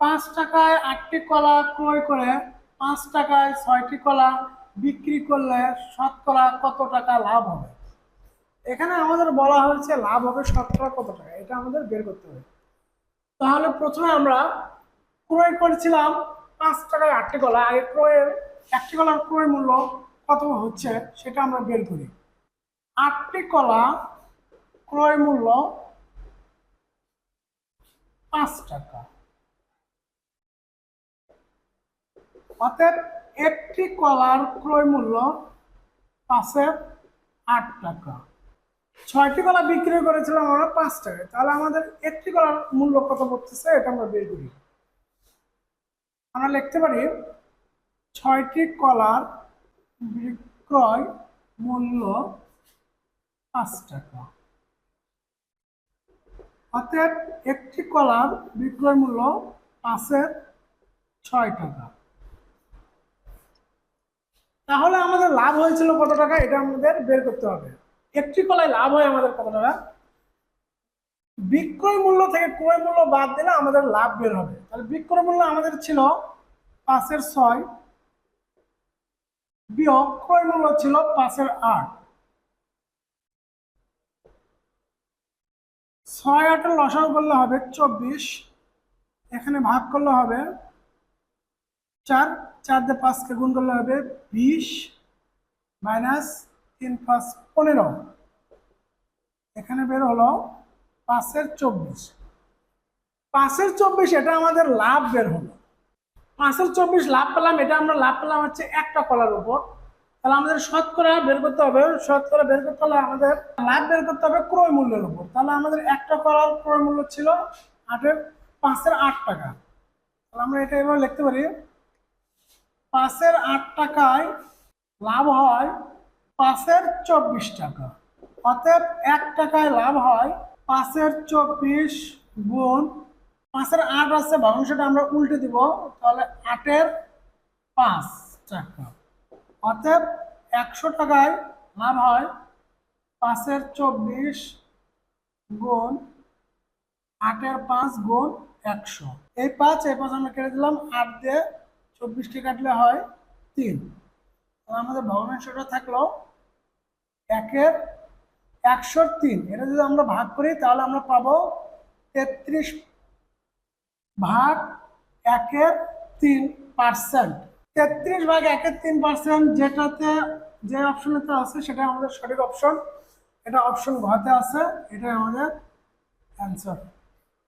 পাঁচ টাকায় আটটি কলা ক্রয় করে, পাঁচ টাকায় ছয়টি কলা বিক্রি করলে শতকরা কত টাকা লাভ হবে? এখানে আমাদের বলা হয়েছে লাভ হবে শতকরা কত টাকা, এটা আমাদের বের করতে হবে। তাহলে প্রথমে আমরা ক্রয় করেছিলাম পাঁচ টাকায় আটটি কলা আগে ক্রয়ের একটি কলার ক্রয় মূল্য কত হচ্ছে সেটা আমরা বের করি। আটটি কলা ক্রয় মূল্য পাঁচ টাকা। অতএব একটি কলার ক্রয় মূল্য পাঁচের আট টাকা। ছয়টি কলা বিক্রি করেছিলাম আমরা পাঁচ টাকায়। তাহলে আমাদের একটি কলার মূল্য কত পড়তেছে এটা আমরা বের করি। আমরা লিখতে পারি, ছয়টি কলার বিক্রয় মূল্য পাঁচ টাকা। অতএব একটি কলার বিক্রয় মূল্য পাঁচের ছয় টাকা। তাহলে আমাদের লাভ হয়েছিল কত টাকা? এটা আমাদের বের করতে হবে। একটি কলায় লাভ হয় আমাদের কত টাকা? বিক্রয় মূল্য থেকে ক্রয় মূল্য বাদ দিলে আমাদের লাভ বের হবে। তাহলে বিক্রয় মূল্য আমাদের ছিল পাঁচের ছয় বিয়োগ ক্রয় মূল্য ছিল পাঁচের আট। ছয় আটের লসাগু করলে হবে চব্বিশ। এখানে ভাগ করলে হবে চার চার দিয়ে পাঁচকে গুণ করলে হবে বিশ মাইনাস তিন পাঁচ পনেরো। এখানে বের হলো পাঁচের চব্বিশ। পাঁচের চব্বিশ, এটা আমাদের লাভ বের হলো। পাঁচের চব্বিশ লাভ পেলাম, এটা আমরা লাভ পেলাম হচ্ছে একটা কলার উপর। তাহলে আমাদের শতকরা বের করতে হবে, শতকরা বের করতে হলে আমাদের লাভ বের করতে হবে ক্রয় মূল্যের উপর। তাহলে আমাদের একটা কলার ক্রয় মূল্য ছিল আটের, পাঁচের আট টাকা। তাহলে আমরা এটা এভাবে লিখতে পারি পাঁচের আট টাকায় লাভ হয় পাঁচের চব্বিশ টাকা। অতএব এক টাকায় লাভ হয় পাঁচের চব্বিশ গুণ পাঁচের আট আছে, ভগ্নাংশটা আমরা উল্টে দিব, তাহলে আটের পাঁচ টাকা। অতএব একশো টাকায় লাভ হয় পাঁচের চব্বিশ গুণ আটের পাঁচ গুণ একশো। এই পাঁচ এই পাঁচ আমরা কেটে দিলাম, আট দিয়ে চব্বিশটি কাটলে হয় তিন। আমাদের ভগ্নাংশটা থাকল একের একশোর তিন। এটা যদি আমরা ভাগ করি, তাহলে আমরা পাবো তেত্রিশ ভাগ একের তিন পার্সেন্ট। তেত্রিশ ভাগ একের তিন পার্সেন্ট যেটাতে যে অপশনেতে আছে, সেটা আমাদের সঠিক অপশন। এটা অপশন ঘতে আছে, এটাই আমাদের অ্যান্সার।